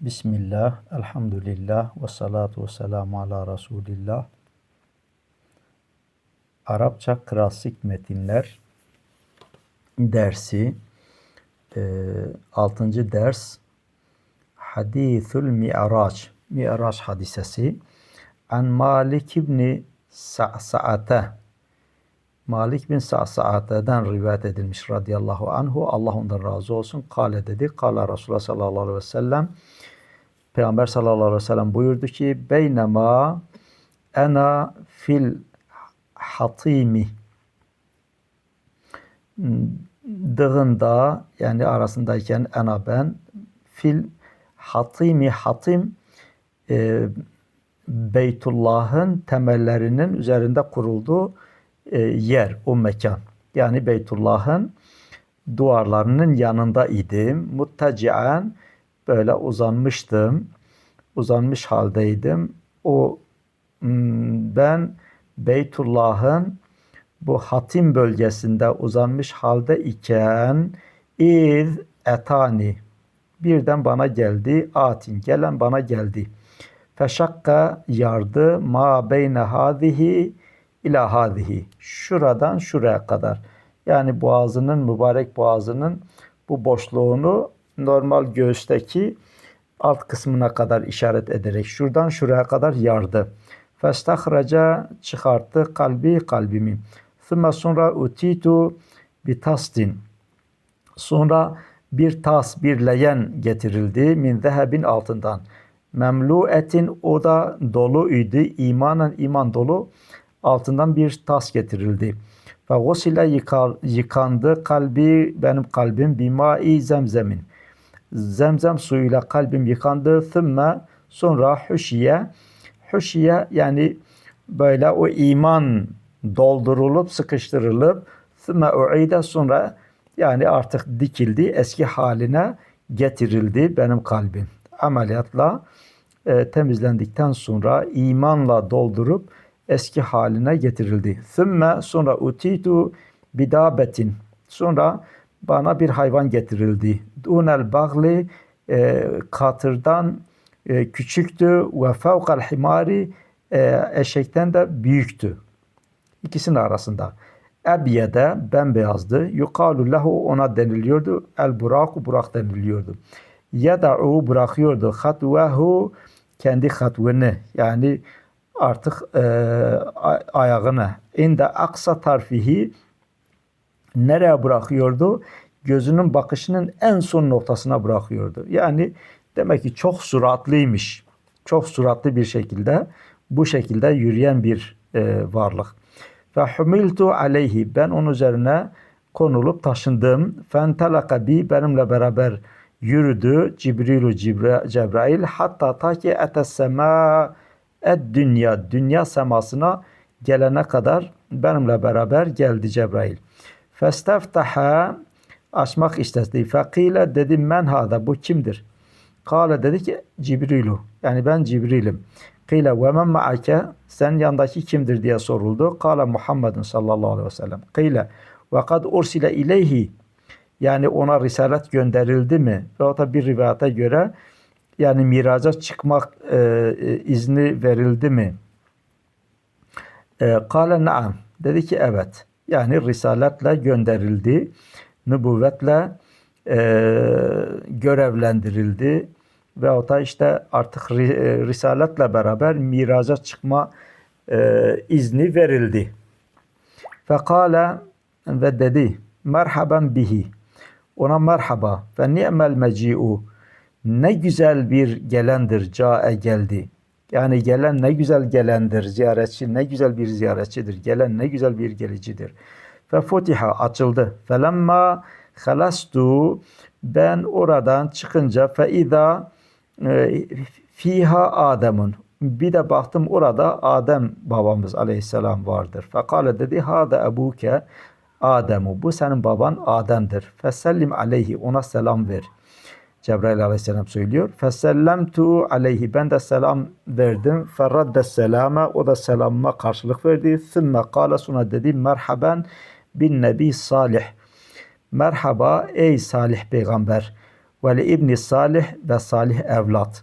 Bismillah, elhamdülillah ve salatu ve selamu ala Resulillah. Arapça klasik metinler dersi e, 6. ders Hadithül Mi'raç Mi'raç hadisesi An Malik ibn Sa'sa'ate Malik bin Sa'sa'ate'den rivayet edilmiş radıyallahu anhu. Allah ondan razı olsun. Kale dedi. Kala Resulullah sallallahu aleyhi ve sellem Peygamber sallallahu aleyhi ve sellem buyurdu ki beynema ena fil hatimi dığında yani arasındayken ena ben fil hatimi hatim e, Beytullah'ın temellerinin üzerinde kurulduğu e, yer, o mekan. Yani Beytullah'ın duvarlarının yanında idim. Muttacian böyle uzanmıştım. Uzanmış haldeydim. O hmm, ben Beytullah'ın bu hatim bölgesinde uzanmış halde iken iz etani birden bana geldi atin gelen bana geldi. Feşakka yardı ma beyne hadihi ila hadihi şuradan şuraya kadar. Yani boğazının mübarek boğazının bu boşluğunu normal göğüsteki alt kısmına kadar işaret ederek şuradan şuraya kadar yardı. Festahraca çıkarttı kalbi kalbimi. Thumma sonra utitu bitastin. Sonra bir tas, bir leyen getirildi min zehebin altından. Memluetin o da dolu idi. imanen iman dolu altından bir tas getirildi. Ve gusile yıkandı kalbi benim kalbim bimai zemzemin. Zemzem suyuyla kalbim yıkandı. Thümme sonra hüşiye. Hüşiye yani böyle o iman doldurulup sıkıştırılıp thümme uide sonra yani artık dikildi eski haline getirildi benim kalbim. Ameliyatla e, temizlendikten sonra imanla doldurup eski haline getirildi. Thümme sonra utitu bidabetin. Sonra bana bir hayvan getirildi. Dunel bagli e, katırdan e, küçüktü ve fevkal himari e, eşekten de büyüktü. İkisinin arasında. Ebiyede bembeyazdı. Yukalu lehu ona deniliyordu. El buraku burak deniliyordu. Yeda'u bırakıyordu. Hatvehu kendi hatvını yani artık e, ayağını inde aksa tarfihi nereye bırakıyordu? Gözünün bakışının en son noktasına bırakıyordu. Yani demek ki çok suratlıymış. Çok suratlı bir şekilde bu şekilde yürüyen bir e, varlık. Ve humiltu aleyhi ben onun üzerine konulup taşındım. Fentelaka bi benimle beraber yürüdü Cibrilu Cebrail hatta ta ki etessema et dünya dünya semasına gelene kadar benimle beraber geldi Cebrail. Festeftaha açmak istedi. Fekile dedi men hada bu kimdir? Kale dedi ki Cibrilu yani ben Cibril'im. Kile ve men ma'ake sen yandaki kimdir diye soruldu. Kale Muhammedun sallallahu aleyhi ve sellem. Kile ve kad ursile ileyhi yani ona risalet gönderildi mi? Ve da bir rivayete göre yani miraca çıkmak e, e, izni verildi mi? E, kale naam. Dedi ki evet. Yani risaletle gönderildi. Nübüvvetle e, görevlendirildi. Ve o da işte artık e, risaletle beraber miraca çıkma e, izni verildi. Fekale ve dedi merhaben bihi. Ona merhaba ve ni'mel meci'u ne güzel bir gelendir cae geldi. Yani gelen ne güzel gelendir ziyaretçi ne güzel bir ziyaretçidir. Gelen ne güzel bir gelicidir. Ve futiha açıldı. Felemma halastu ben oradan çıkınca fe iza e, fiha Adem'un bir de baktım orada Adem babamız aleyhisselam vardır. Fekale dedi hada ebuke Adem'u bu senin baban Adem'dir. Fesellim aleyhi ona selam ver.'' Cebrail aleyhisselam söylüyor. Fesellemtu aleyhi ben de selam verdim. Ferradde selame o da selamıma karşılık verdi. Sümme kâle sonra dedi merhaben bin nebi salih. Merhaba ey salih peygamber. ve li ibni salih ve salih evlat.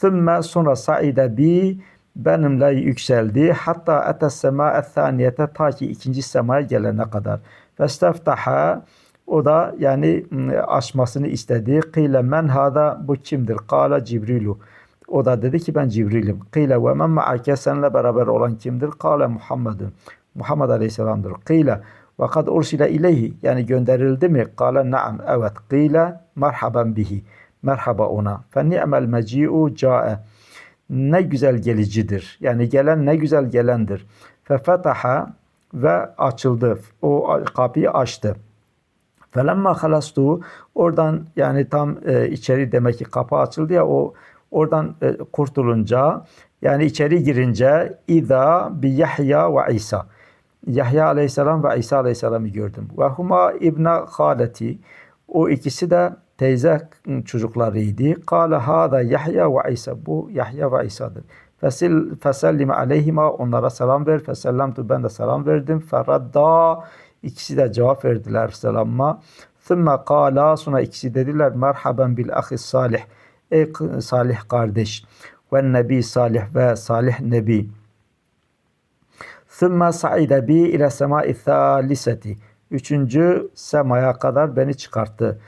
Thumma sonra saide bi benimle yükseldi. Hatta ete sema thaniyete ta ki ikinci semaya gelene kadar. Festeftaha o da yani m, açmasını istedi. Kıyle men hada bu kimdir? Kala Cibrilu. O da dedi ki ben Cibril'im. Kıyle ve men ma'ake seninle beraber olan kimdir? Kale Muhammedun. Muhammed Aleyhisselam'dır. Kıyle ve kad ursile ileyhi yani gönderildi mi? Kale naam evet. Kıyle merhaben bihi. Merhaba ona. Fe ni'mel meci'u ca'e. Ne güzel gelicidir. Yani gelen ne güzel gelendir. Fe fetaha ve açıldı. O kapıyı açtı. Felemma halastu oradan yani tam e, içeri demek ki kapı açıldı ya o oradan e, kurtulunca yani içeri girince İza bi Yahya ve İsa. Yahya aleyhisselam ve İsa aleyhisselamı gördüm. Ve huma ibna haleti. O ikisi de teyze çocuklarıydı. Kale hada Yahya ve İsa. Bu Yahya ve İsa'dır. Fesil, fesellime aleyhima onlara selam ver. Fesellemtu ben de selam verdim. Feradda ikisi de cevap verdiler selamma. Thumma kala sonra ikisi dediler merhaben bil ahis salih. Ey salih kardeş. Ve nebi salih ve salih nebi. Thumma sa'ide bi ile semai thaliseti. Üçüncü semaya kadar beni çıkarttı.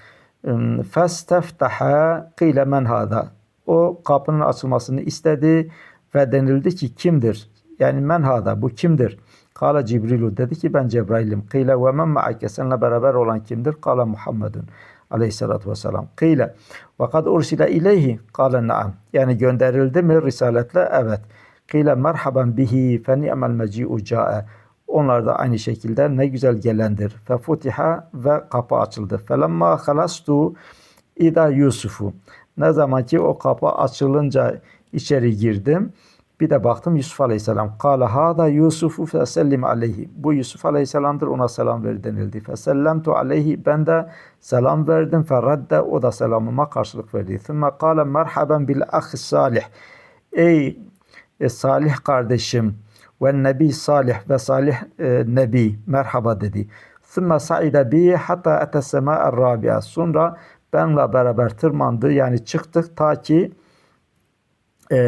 Festeftaha kıyle men hada. O kapının açılmasını istedi ve denildi ki kimdir? Yani men hada bu kimdir? Kala Cibrilu dedi ki ben Cebrail'im. Kıyle ve men ma'ake seninle beraber olan kimdir? Kala Muhammedun aleyhissalatü vesselam. Kıyle ve kad ursile ileyhi. Kale naam. Yani gönderildi mi risaletle? Evet. Kıyle merhaben bihi fe ni'mel meci'u ca'e. Onlar da aynı şekilde ne güzel gelendir. Fe futiha ve kapı açıldı. Felemma halastu ida Yusufu. Ne zaman ki o kapı açılınca içeri girdim. Bir de baktım Yusuf Aleyhisselam. Kale hada Yusufu fesellim aleyhi. Bu Yusuf Aleyhisselam'dır ona selam ver denildi. Fesellemtu aleyhi. Ben de selam verdim. Ferredde o da selamıma karşılık verdi. Thumma kale merhaben bil ahi salih. Ey e, salih kardeşim ve nebi salih ve salih e, nebi merhaba dedi. Thumma sa'ide bi hatta ete sema'er rabia. Sonra benimle beraber tırmandı yani çıktık ta ki e,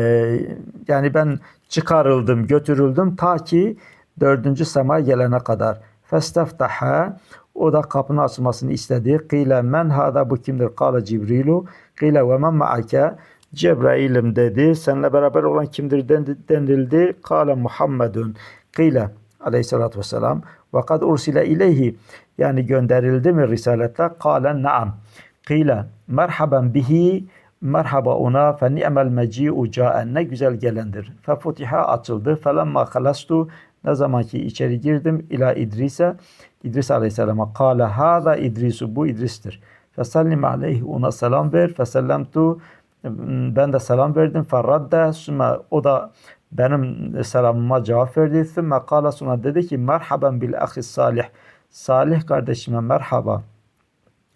yani ben çıkarıldım, götürüldüm ta ki dördüncü sema gelene kadar. Festeftaha o da kapının açılmasını istedi. Kile men hada bu kimdir? Kale Cibrilu. Kile ve men ma'ake Cebrail'im dedi. Seninle beraber olan kimdir denildi. Kale Muhammedun. Kile aleyhissalatü vesselam. Ve kad ursile ileyhi. Yani gönderildi mi risaletle? Kale naam. Kile merhaben bihi. Merhaba ona fe ni'mel meci'u ca'en ne güzel gelendir. Fe futiha açıldı. Felemma halastu ne zaman ki içeri girdim ila İdris'e İdris aleyhisselama kâle hâzâ İdrisu bu İdris'tir. Fesellim aleyhi ona selam ver. Fesellemtu ben de selam verdim. Ferradde sümme o da benim selamıma cevap verdi. Sümme kâle sonra dedi ki merhaben bil ahis salih. Salih kardeşime merhaba.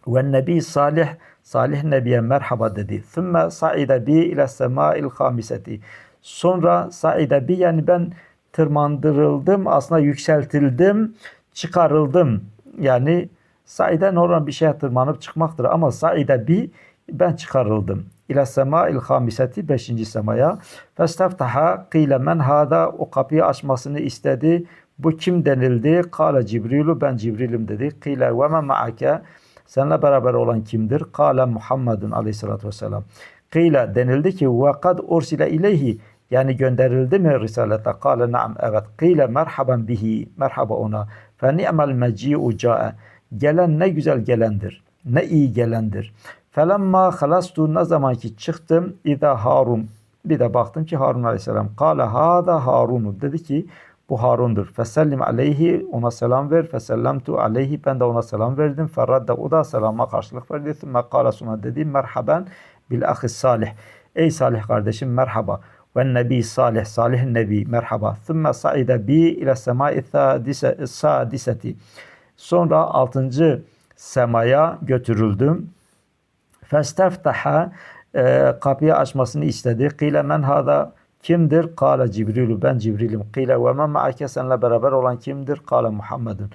Ve nebi salih Salih Nebi'ye merhaba dedi. Thumma sa'ide bi ile sema'il hamiseti. Sonra sa'ide bi yani ben tırmandırıldım, aslında yükseltildim, çıkarıldım. Yani sa'ide normal bir şeye tırmanıp çıkmaktır ama sa'ide bi ben çıkarıldım. İle sema'il hamiseti beşinci semaya. Festeftaha kıyle men hada o kapıyı açmasını istedi. Bu kim denildi? Kale Cibrilu ben Cibril'im dedi. Kıyle ve men ma'ake Seninle beraber olan kimdir? Kale Muhammedun aleyhissalatü vesselam. Kıyle denildi ki ve kad ursile ileyhi yani gönderildi mi risalete? Kale naam evet. Kıyle merhaben bihi merhaba ona. Fe ni'mel meci'u ca'e. Gelen ne güzel gelendir. Ne iyi gelendir. Felemma halastu ne zaman ki çıktım İza Harun. Bir de baktım ki Harun aleyhisselam. Kale hada Harunu. Dedi ki bu Harun'dur. Fesellim aleyhi ona selam ver. Fesellemtu aleyhi ben de ona selam verdim. Ferradde o da selama karşılık verdi. Thümme kâle dedi merhaben bil ahis salih. Ey salih kardeşim merhaba. Ve nebi salih, salih nebi merhaba. Thümme saide bi ile semai sadiseti. Sonra altıncı semaya götürüldüm. Festeftaha e, kapıyı açmasını istedi. Kile men hada Kimdir? Kale Cibrilü. Ben Cibril'im. Kile ve men ma'ake seninle beraber olan kimdir? Kale Muhammedun.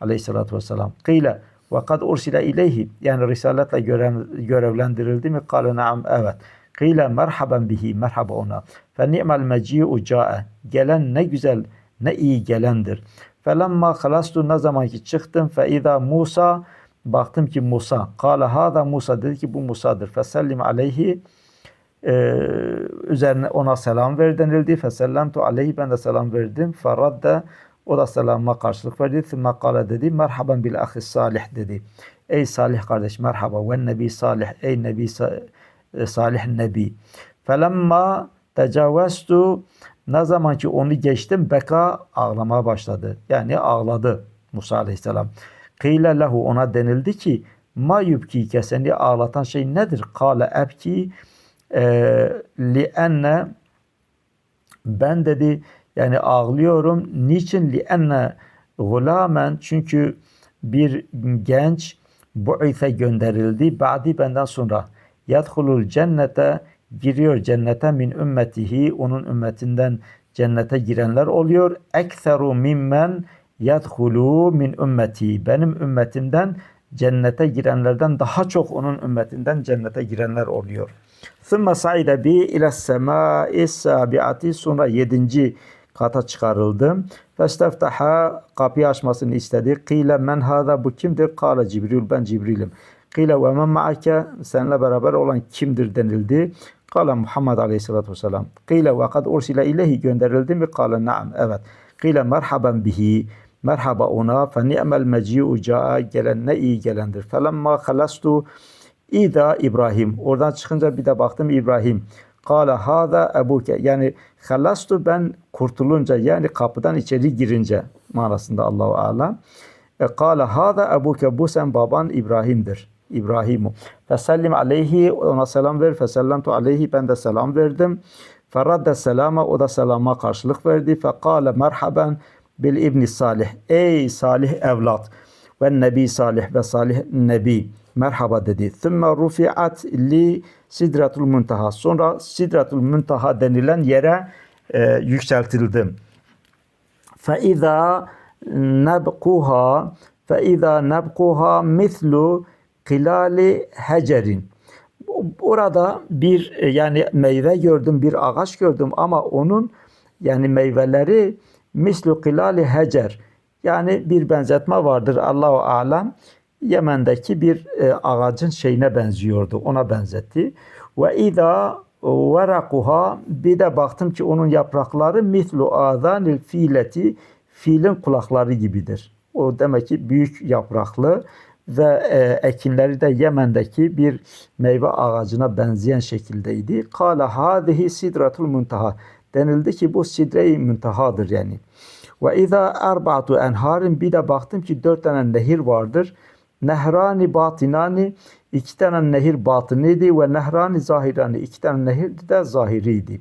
Aleyhissalatü vesselam. Kile Ve kad ursile ileyhi yani risaletle görev, görevlendirildi mi? Kale naam evet. Kıyle merhaben bihi merhaba ona. Fe ni'mel meci'u ca'e. Gelen ne güzel ne iyi gelendir. Felemma halastu ne zaman ki çıktım fe izâ Musa baktım ki Musa. Kale hâzâ Musa dedi ki bu Musa'dır. Fesellim aleyhi e, üzerine ona selam ver denildi. Fesellemtu aleyhi ben de selam verdim. Feradde o da selamıma karşılık verdi. Thumma kale dedi. Merhaban bil ahi salih dedi. Ey salih kardeş merhaba. Ve nebi salih. Ey nebi e, salih nebi. Felemma tecavveztu ne zaman ki onu geçtim beka ağlamaya başladı. Yani ağladı Musa aleyhisselam. Kıyle lehu ona denildi ki ma yubkike seni ağlatan şey nedir? Kale ebki li enne ben dedi yani ağlıyorum. Niçin? Li enne gulamen çünkü bir genç bu'ithe gönderildi. Ba'di benden sonra yadhulul cennete giriyor cennete min ümmetihi onun ümmetinden cennete girenler oluyor. Ekseru mimmen yadhulu min ümmeti. Benim ümmetimden cennete girenlerden daha çok onun ümmetinden cennete girenler oluyor. Thumma saide bi ila semai sabiati sonra yedinci kata çıkarıldım. Festeftaha kapıyı açmasını istedi. Kile men hada bu kimdir? Kale Cibril ben Cibril'im. Kile ve men ma'ake seninle beraber olan kimdir denildi. Kale Muhammed Aleyhisselatü Vesselam. Kile ve kad ursile ilehi gönderildi mi? Kale naam evet. Kile merhaben bihi. Merhaba ona. Fe ni'mel meci'u ca'a. Gelen ne iyi gelendir. Felemma halastu İda İbrahim. Oradan çıkınca bir de baktım İbrahim. Kale hada ebuke. Yani halastu ben kurtulunca yani kapıdan içeri girince manasında Allahu alem. E, Kale hada ebuke bu sen baban İbrahim'dir. İbrahimu. Fesellim aleyhi ona selam ver. Fesellemtu aleyhi ben de selam verdim. Feradde selama o da selama karşılık verdi. Fekale merhaben bil ibni salih. Ey salih evlat ve nebi salih ve salih nebi merhaba dedi. Thumma rufi'at li sidratul muntaha. Sonra sidratul muntaha denilen yere e, yükseltildim. Fe izâ nebkuha fe izâ nebkuha mislu kilali hecerin. Orada bir e, yani meyve gördüm, bir ağaç gördüm ama onun yani meyveleri mislu kilali hecer. Yani bir benzetme vardır Allahu alem. Yemen'deki bir e, ağacın şeyine benziyordu. Ona benzetti. Ve izâ verakuha bir de baktım ki onun yaprakları mislu azanil fileti filin kulakları gibidir. O demek ki büyük yapraklı ve e, ekinleri de Yemen'deki bir meyve ağacına benzeyen şekildeydi. Kale hadihi sidratul muntaha. Denildi ki bu sidre-i muntahadır yani. Ve izâ erba'tu enharin bir de baktım ki dört tane nehir vardır. Nehrani batinani iki tane nehir batınıydı ve nehrani zahirani iki tane nehir de zahiriydi.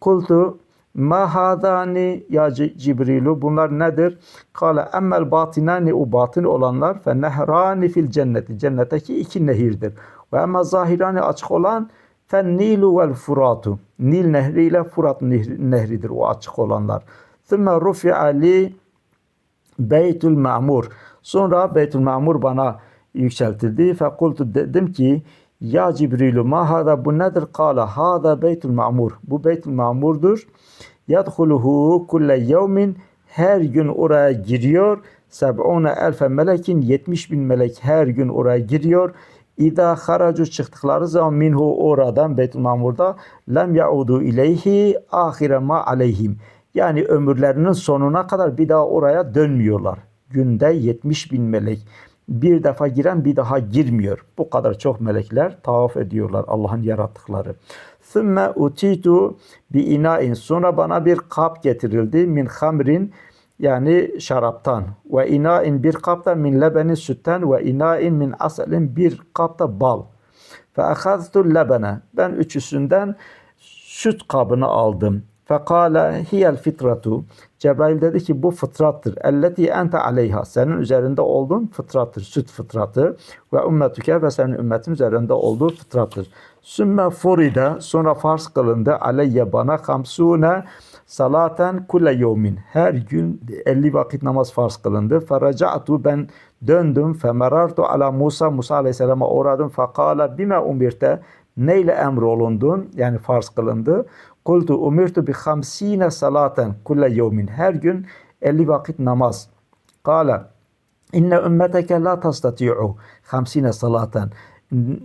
Kultu ma hadani ya Cibrilu bunlar nedir? Kale emmel batinani o batın olanlar fe nehrani fil cenneti cennetteki iki nehirdir. Ve emme zahirani açık olan fe nilu vel furatu. Nil nehri ile Furat nehridir o açık olanlar. Thumma rufi'a li Beytül Ma'mur. Sonra Beytül Ma'mur bana yükseltildi. Fekultu dedim ki ya Cibrilu ma hada bu nedir? Kala hada Beytül Ma'mur. Bu Beytül Ma'murdur. Yadhuluhu kulle yevmin her gün oraya giriyor. Seb'une elfe melekin 70 bin melek her gün oraya giriyor. İza haracu çıktıkları zaman minhu oradan Beytül Mamur'da lem yaudu ileyhi ahire ma aleyhim. Yani ömürlerinin sonuna kadar bir daha oraya dönmüyorlar. Günde 70 bin melek. Bir defa giren bir daha girmiyor. Bu kadar çok melekler tavaf ediyorlar Allah'ın yarattıkları. Sümme utitu bi inain. Sonra bana bir kap getirildi. Min hamrin yani şaraptan. Ve inain bir kapta min lebenin sütten ve inain min aselin bir kapta bal. Fe ahaztu lebene. Ben üçüsünden süt kabını aldım. Fekale hiyel fitratu. Cebrail dedi ki bu fıtrattır. Elleti ente aleyha. Senin üzerinde olduğun fıtrattır. Süt fıtratı. Ve ümmetüke ve senin ümmetin üzerinde olduğu fıtrattır. Sümme furide. Sonra farz kılındı. Aleyye bana hamsune salaten kulle yevmin. Her gün 50 vakit namaz farz kılındı. Feraca'tu ben Döndüm femerartu ala Musa Musa aleyhisselama uğradım fekala bime umirte neyle emrolundun yani farz kılındı. Kultu umirtu bi hamsine salaten kulle yevmin her gün 50 vakit namaz. Kala inne ümmeteke la tastati'u 50 salaten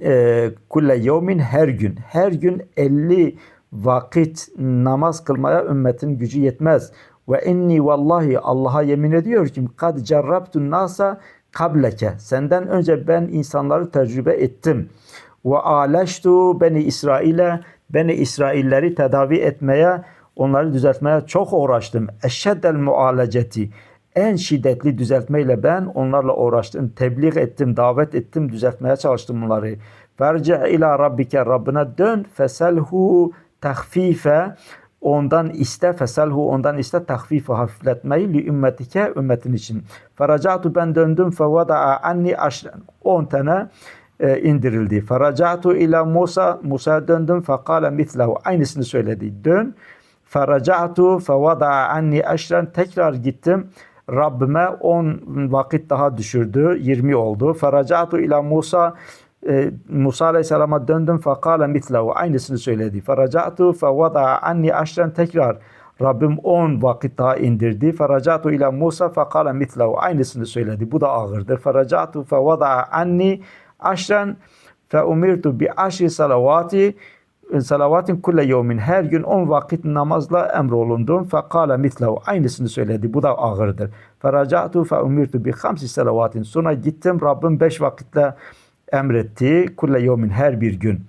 e, kulle yevmin her gün her gün 50 vakit namaz kılmaya ümmetin gücü yetmez. Ve inni vallahi Allah'a yemin ediyor ki kad cerrabtun nasa kableke. Senden önce ben insanları tecrübe ettim. Ve aleştu beni İsrail'e beni İsrailleri tedavi etmeye, onları düzeltmeye çok uğraştım. Eşeddel mualeceti. En şiddetli düzeltmeyle ben onlarla uğraştım. Tebliğ ettim, davet ettim, düzeltmeye çalıştım bunları. Ferci ila rabbike Rabbine dön feselhu tahfife ondan iste feselhu ondan iste tahfife hafifletmeyi li ümmetike ümmetin için. Feracatu ben döndüm fevada'a anni aşren 10 tane e, indirildi. Feracatu ila Musa Musa döndüm fekale mislehu aynısını söyledi. Dön feracatu fevada'a anni aşren tekrar gittim. Rabbime 10 vakit daha düşürdü. 20 oldu. Feracatu ila Musa e, Musa Aleyhisselam'a döndüm fekale mislehu aynısını söyledi. Feracatu fevada'a anni aşren tekrar Rabbim 10 vakit daha indirdi. Feracatu ila Musa fekale mislehu aynısını söyledi. Bu da ağırdır. Feracatu fevada'a anni aşren fe umirtu bi aşri salavati salavatin kulle yevmin her gün 10 vakit namazla emrolundum. Fekale mislehu aynısını söyledi. Bu da ağırdır. Feracatu fe umirtu bi hamsi salavatin sonra gittim Rabbim 5 vakitle emretti. Kulle yevmin her bir gün.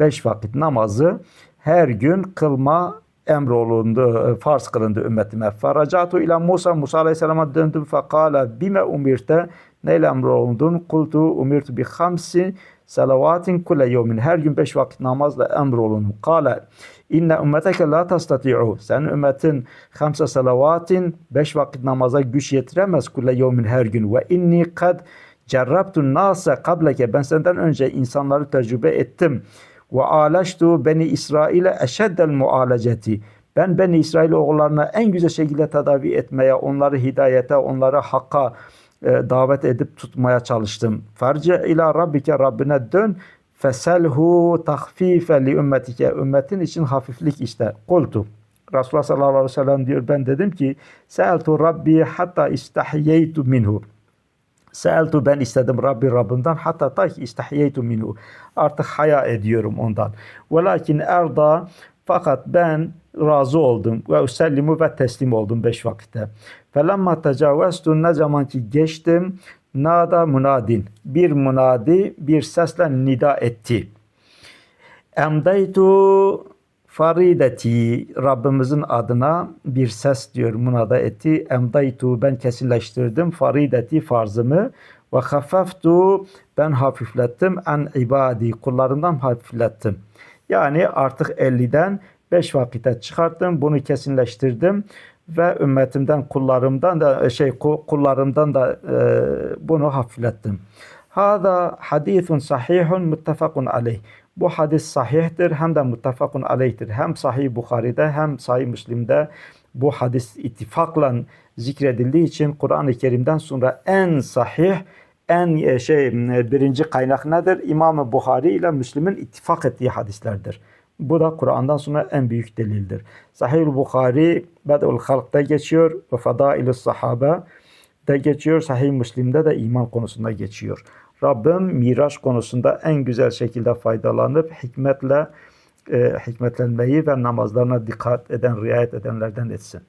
Beş vakit namazı her gün kılma emrolundu, farz kılındı ümmetime. Feracatu ila Musa, Musa aleyhisselama döndüm. Fekala bime umirte, neyle emrolundun? Kultu umirtu bi hamsi salavatin kulle yevmin. Her gün beş vakit namazla emrolundum. Kala inne ümmeteke la tastati'u. Senin ümmetin hamsa salavatin beş vakit namaza güç yetiremez kulle yevmin her gün. Ve inni kad Cerrabtun nase kableke ben senden önce insanları tecrübe ettim. Ve aleştu beni İsrail'e eşeddel mualeceti. Ben beni İsrail oğullarına en güzel şekilde tedavi etmeye, onları hidayete, onları hakka davet edip tutmaya çalıştım. Ferce ila rabbike Rabbine dön. Feselhu tahfife li ümmetike. Ümmetin için hafiflik iste. Kultu. Resulullah sallallahu aleyhi ve sellem diyor ben dedim ki Seeltu Rabbi hatta istahyeytu minhu. Seeltu ben istedim Rabbi Rabbimden hatta ta ki istahyeytu minhu. Artık haya ediyorum ondan. Velakin erda fakat ben razı oldum ve usellimu ve teslim oldum beş vakitte. Felemma tecavveztu ne zaman ki geçtim nada munadin. Bir munadi bir sesle nida etti. Emdaytu farideti Rabbimizin adına bir ses diyor munada etti. Emdaytu ben kesinleştirdim farideti farzımı ve hafaftu ben hafiflettim en ibadi kullarından hafiflettim. Yani artık 50'den 5 vakite çıkarttım. Bunu kesinleştirdim ve ümmetimden kullarımdan da şey kullarımdan da e, bunu hafiflettim. Hada hadithun sahihun muttefakun aleyh. Bu hadis sahihtir hem de muttefakun aleyhtir. Hem Sahih Bukhari'de hem Sahih Müslim'de bu hadis ittifakla zikredildiği için Kur'an-ı Kerim'den sonra en sahih en e, şey birinci kaynak nedir? İmam Bukhari ile Müslim'in ittifak ettiği hadislerdir. Bu da Kur'an'dan sonra en büyük delildir. Sahih Bukhari Bed'ul Halk'ta geçiyor ve Fadailus Sahabe de geçiyor. Sahih Müslim'de de iman konusunda geçiyor. Rabbim miraç konusunda en güzel şekilde faydalanıp hikmetle e, hikmetlenmeyi ve namazlarına dikkat eden, riayet edenlerden etsin.